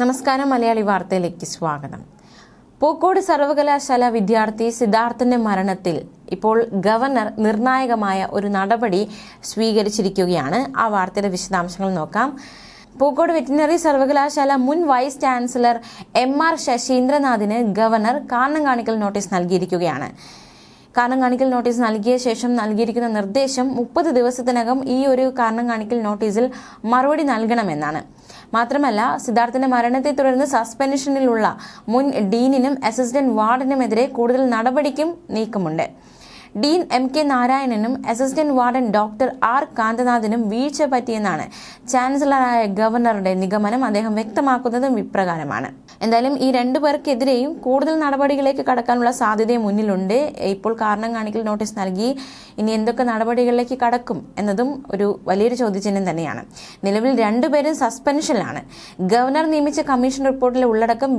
നമസ്കാരം മലയാളി വാർത്തയിലേക്ക് സ്വാഗതം. പൂക്കോട് സർവകലാശാല വിദ്യാർത്ഥി സിദ്ധാർത്ഥന്റെ മരണത്തിൽ ഇപ്പോൾ ഗവർണർ നിർണായകമായ ഒരു നടപടി സ്വീകരിച്ചിരിക്കുകയാണ്. ആ വാർത്തയുടെ വിശദാംശങ്ങൾ നോക്കാം. പൂക്കോട് വെറ്റിനറി സർവകലാശാല മുൻ വൈസ് ചാൻസലർ എം ആർ ശശീന്ദ്രനാഥിന് ഗവർണർ കാരണം കാണിക്കൽ നോട്ടീസ് നൽകിയിരിക്കുകയാണ്. കാരണം കാണിക്കൽ നോട്ടീസ് നൽകിയ ശേഷം നൽകിയിരിക്കുന്ന നിർദ്ദേശം മുപ്പത് ദിവസത്തിനകം ഈ ഒരു കാരണം കാണിക്കൽ നോട്ടീസിൽ മറുപടി നൽകണമെന്നാണ്. മാത്രമല്ല സിദ്ധാർത്ഥിന്റെ മരണത്തെ തുടർന്ന് സസ്പെൻഷനിലുള്ള മുൻ ഡീനിനും അസിസ്റ്റന്റ് വാർഡനുമെതിരെ കൂടുതൽ നടപടിക്കും നീക്കമുണ്ട്. ഡീൻ എം കെ നാരായണനും അസിസ്റ്റന്റ് വാർഡൻ ഡോക്ടർ ആർ കാന്തനാഥിനും വീഴ്ച പറ്റിയെന്നാണ് ചാൻസലറായ ഗവർണറുടെ നിഗമനം അദ്ദേഹം വ്യക്തമാക്കുന്നതും ഇപ്രകാരമാണ്. എന്തായാലും ഈ രണ്ടു പേർക്കെതിരെയും കൂടുതൽ നടപടികളിലേക്ക് കടക്കാനുള്ള സാധ്യത മുന്നിലുണ്ട്. ഇപ്പോൾ കാരണം കാണിക്കൽ നോട്ടീസ് നൽകി ഇനി എന്തൊക്കെ നടപടികളിലേക്ക് കടക്കും എന്നതും ഒരു വലിയൊരു ചോദ്യചിഹ്നം തന്നെയാണ്. നിലവിൽ രണ്ടുപേരും സസ്പെൻഷനിലാണ് ഗവർണർ നിയമിച്ച കമ്മീഷൻ റിപ്പോർട്ടിലെ ഉള്ളടക്കം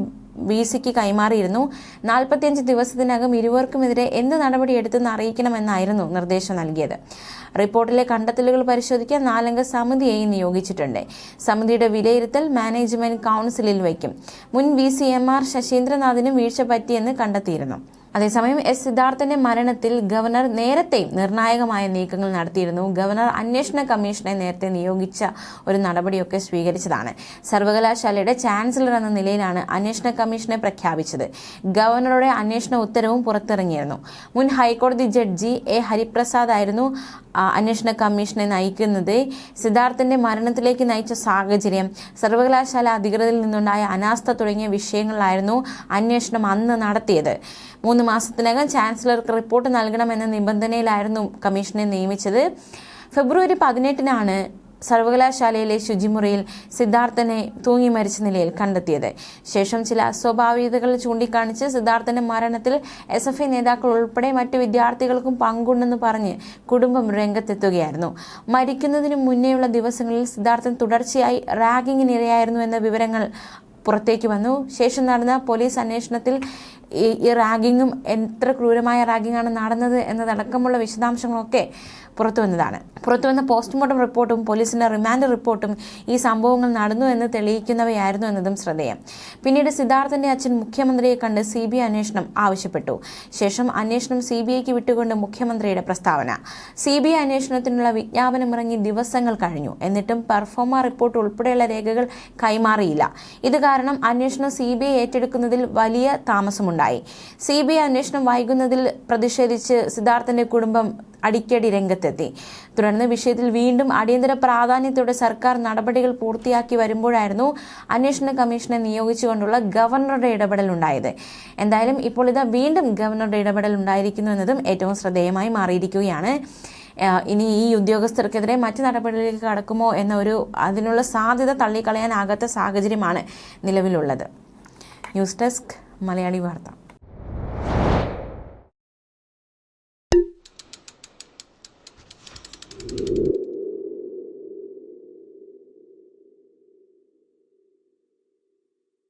വി സിക്ക് കൈമാറിയിരുന്നു. നാൽപ്പത്തിയഞ്ച് ദിവസത്തിനകം ഇരുവർക്കുമെതിരെ എന്ത് നടപടി എടുത്തെന്ന് അറിയിക്കണമെന്നായിരുന്നു നിർദ്ദേശം നൽകിയത്. റിപ്പോർട്ടിലെ കണ്ടെത്തലുകൾ പരിശോധിക്കാൻ നാലംഗ സമിതിയെയും നിയോഗിച്ചിട്ടുണ്ട്. സമിതിയുടെ വിലയിരുത്തൽ മാനേജ്മെന്റ് കൗൺസിലിൽ വയ്ക്കും. മുൻ വി സി എം ആർ ശശീന്ദ്രനാഥിനും വീഴ്ച പറ്റിയെന്ന് കണ്ടെത്തിയിരുന്നു അതേസമയം എസ് സിദ്ധാർത്ഥന്റെ മരണത്തിൽ ഗവർണർ നേരത്തെ നിർണായകമായ നീക്കങ്ങൾ നടത്തിയിരുന്നു. ഗവർണർ അന്വേഷണ കമ്മീഷനെ നേരത്തെ നിയോഗിച്ച ഒരു നടപടിയൊക്കെ സ്വീകരിച്ചതാണ്. സർവകലാശാലയുടെ ചാൻസലർ എന്ന നിലയിലാണ് അന്വേഷണ കമ്മീഷനെ പ്രഖ്യാപിച്ചത്. ഗവർണറുടെ അന്വേഷണ ഉത്തരവും പുറത്തിറങ്ങിയിരുന്നു. മുൻ ഹൈക്കോടതി ജഡ്ജി എ ഹരിപ്രസാദ് ആയിരുന്നു അന്വേഷണ കമ്മീഷനെ നയിക്കുന്നത്. സിദ്ധാർത്ഥന്റെ മരണത്തിലേക്ക് നയിച്ച സാഹചര്യം സർവകലാശാല അധികൃതരിൽ നിന്നുണ്ടായ അനാസ്ഥ തുടങ്ങിയ വിഷയങ്ങളിലായിരുന്നു അന്വേഷണം അന്ന് നടത്തിയത്. മൂന്ന് മാസത്തിനകം ചാൻസലർക്ക് റിപ്പോർട്ട് നൽകണമെന്ന നിബന്ധനയിലായിരുന്നു കമ്മീഷനെ നിയമിച്ചത്. ഫെബ്രുവരി പതിനെട്ടിനാണ് സർവകലാശാലയിലെ ശുചിമുറിയിൽ സിദ്ധാർത്ഥനെ തൂങ്ങി മരിച്ച നിലയിൽ കണ്ടെത്തിയത്. ശേഷം ചില അസ്വാഭാവികതകൾ ചൂണ്ടിക്കാണിച്ച് സിദ്ധാർത്ഥന്റെ മരണത്തിൽ എസ് എഫ് ഐ നേതാക്കൾ ഉൾപ്പെടെ മറ്റു വിദ്യാർത്ഥികൾക്കും പങ്കുണ്ടെന്ന് പറഞ്ഞ് കുടുംബം രംഗത്തെത്തുകയായിരുന്നു. മരിക്കുന്നതിന് മുന്നേയുള്ള ദിവസങ്ങളിൽ സിദ്ധാർത്ഥൻ തുടർച്ചയായി റാഗിങ്ങിനിരയായിരുന്നു എന്ന വിവരങ്ങൾ പുറത്തേക്ക് വന്നു. ശേഷം നടന്ന പോലീസ് അന്വേഷണത്തിൽ ഈ റാഗിങ്ങും എത്ര ക്രൂരമായ റാഗിങ്ങാണ് നടന്നത് എന്നതടക്കമുള്ള വിശദാംശങ്ങളൊക്കെ പുറത്തു വന്നതാണ്. പുറത്തു വന്ന പോസ്റ്റ്മോർട്ടം റിപ്പോർട്ടും പോലീസിന്റെ റിമാൻഡ് റിപ്പോർട്ടും ഈ സംഭവങ്ങൾ നടന്നു എന്ന് തെളിയിക്കുന്നവയായിരുന്നു എന്നതും ശ്രദ്ധേയം. പിന്നീട് സിദ്ധാർത്ഥന്റെ അച്ഛൻ മുഖ്യമന്ത്രിയെ കണ്ട് സി ബി അന്വേഷണം ആവശ്യപ്പെട്ടു. ശേഷം അന്വേഷണം സി ബി ഐക്ക് വിട്ടുകൊണ്ട് മുഖ്യമന്ത്രിയുടെ പ്രസ്താവന. സി ബി ഐ അന്വേഷണത്തിനുള്ള വിജ്ഞാപനം ഇറങ്ങി ദിവസങ്ങൾ കഴിഞ്ഞു. എന്നിട്ടും പെർഫോമ റിപ്പോർട്ട് ഉൾപ്പെടെയുള്ള രേഖകൾ കൈമാറിയില്ല. ഇത് കാരണം അന്വേഷണം സി ബി ഐ ഏറ്റെടുക്കുന്നതിൽ വലിയ താമസമുണ്ടായി സി ബി ഐ അന്വേഷണം വൈകുന്നതിൽ പ്രതിഷേധിച്ച് സിദ്ധാർത്ഥന്റെ കുടുംബം അടിക്കടി രംഗത്തെത്തി. തുടർന്ന് വിഷയത്തിൽ വീണ്ടും അടിയന്തര പ്രാധാന്യത്തോടെ സർക്കാർ നടപടികൾ പൂർത്തിയാക്കി വരുമ്പോഴായിരുന്നു അന്വേഷണ കമ്മീഷനെ നിയോഗിച്ചുകൊണ്ടുള്ള ഗവർണറുടെ ഇടപെടൽ ഉണ്ടായത്. എന്തായാലും ഇപ്പോൾ ഇത് വീണ്ടും ഗവർണറുടെ ഇടപെടൽ ഉണ്ടായിരിക്കുന്നു എന്നതും ഏറ്റവും ശ്രദ്ധേയമായി മാറിയിരിക്കുകയാണ്. ഇനി ഈ ഉദ്യോഗസ്ഥർക്കെതിരെ മറ്റു നടപടികളിലേക്ക് കടക്കുമോ എന്ന ഒരു അതിനുള്ള സാധ്യത തള്ളിക്കളയാനാകാത്ത സാഹചര്യമാണ് നിലവിലുള്ളത്. ന്യൂസ് ഡെസ്ക് മലയാളി വാർത്ത.